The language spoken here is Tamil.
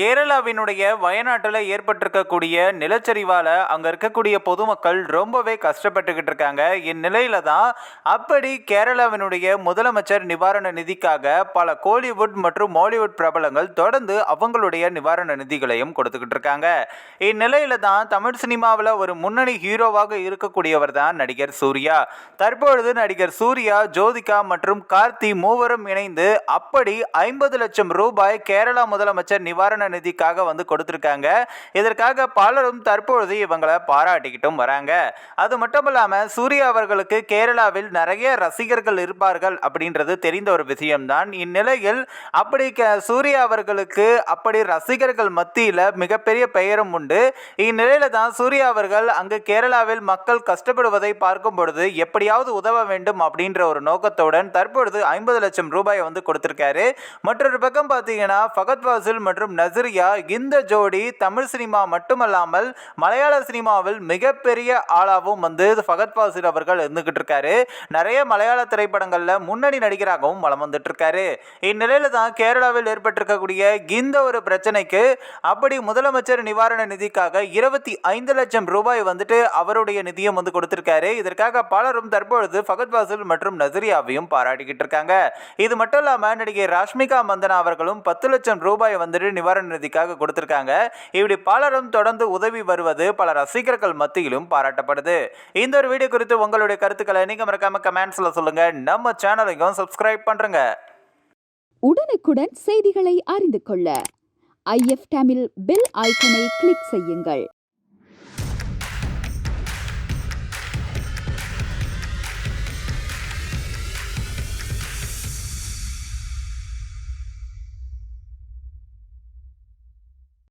கேரளாவினுடைய வயநாட்டில் ஏற்பட்டிருக்கக்கூடிய நிலச்சரிவால் அங்கே இருக்கக்கூடிய பொதுமக்கள் ரொம்பவே கஷ்டப்பட்டுக்கிட்டு இருக்காங்க. இந்நிலையில தான் அப்படி கேரளாவினுடைய முதலமைச்சர் நிவாரண நிதிக்காக பல கோலிவுட் மற்றும் மாலிவுட் பிரபலங்கள் தொடர்ந்து அவங்களுடைய நிவாரண நிதிகளையும் கொடுத்துக்கிட்டு இருக்காங்க. இந்நிலையில தான் தமிழ் சினிமாவில் ஒரு முன்னணி ஹீரோவாக இருக்கக்கூடியவர் தான் நடிகர் சூர்யா. தற்பொழுது நடிகர் சூர்யா ஜோதிகா மற்றும் கார்த்தி மூவரும் இணைந்து அப்படி ஐம்பது லட்சம் ரூபாய் கேரளா முதலமைச்சர் நிவாரண நிதிக்காக வந்து கொடுத்துருக்காங்க. இதற்காக பலரும் தற்பொழுது இவங்களை பாராட்டிக்கிட்டும் வராங்க. அது மட்டும் இல்லாமல் சூர்யா அவர்களுக்கு கேரளாவில் நிறைய ரசிகர்கள் இருப்பார்கள் அப்படின்றது தெரிந்த ஒரு விஷயம்தான். இந்நிலையில் அப்படி க- சூர்யா அவர்களுக்கு அப்படி ரசிகர்கள் மத்தியில் மிகப்பெரிய பெயரும் உண்டு. இந்நிலையில தான் சூர்யா அவர்கள் அங்கு கேரளாவில் மக்கள் கஷ்டப்படுவதை பார்க்கும் பொழுது எப்படியாவது உதவ வேண்டும் அப்படின்ற ஒரு நோக்கத்துடன் தற்பொழுது ஐம்பது லட்சம் ரூபாயை வந்து கொடுத்திருக்காரு. மற்றொரு பக்கம் பார்த்தீங்கன்னா ஃபகத் வாசில் மற்றும் நசரியா இந்த ஜோடி தமிழ் சினிமா மட்டுமல்லாமல் மலையாள சினிமாவில் மிகப்பெரிய ஆளாகவும் வந்து ஃபகத் பாசில் அவர்கள் இருந்துகிட்டு இருக்காரு. நிறைய மலையாள திரைப்படங்களில் முன்னணி நடிகராகவும் வலம் வந்துட்டு இருக்காரு. இந்நிலையில தான் கேரளாவில் ஏற்பட்டிருக்கக்கூடிய இந்த ஒரு பிரச்சனைக்கு அப்படி முதலமைச்சர் நிவாரண நிதிக்காக இருபத்தி ஐந்து லட்சம் ரூபாய் வந்துட்டு அவருடைய நிதியம் வந்து கொடுத்திருக்காரு. இதற்காக பலரும் தற்பொழுது ஃபகத் பாசில் மற்றும் நசரியாவையும் பாராட்டிக்கிட்டு இருக்காங்க. இது மட்டும் இல்லாமல் நடிகை ராஷ்மிகா மந்தனா அவர்களும் பத்து லட்சம் ரூபாய் வந்துட்டு நிவாரண நிதிக்காக கொடுத்திருக்காங்க. இப்படி பலரும் தொடர்ந்து உதவி வருவது பல ரசிகர்கள் மத்தியிலும் பாராட்டப்படுது. இந்த ஒரு வீடியோ குறித்து உங்களுடைய கருத்துக்களை நீங்க மறக்காம கமெண்ட்ஸ்ல சொல்லுங்க. நம்ம சேனலையும் சப்ஸ்கிரைப் பண்றங்க. உடனுக்குடன் செய்திகளை அறிந்து கொள்ள. ஐஎஃப் தமிழ் பெல் ஐக்கனை கிளிக் செய்யுங்கள்.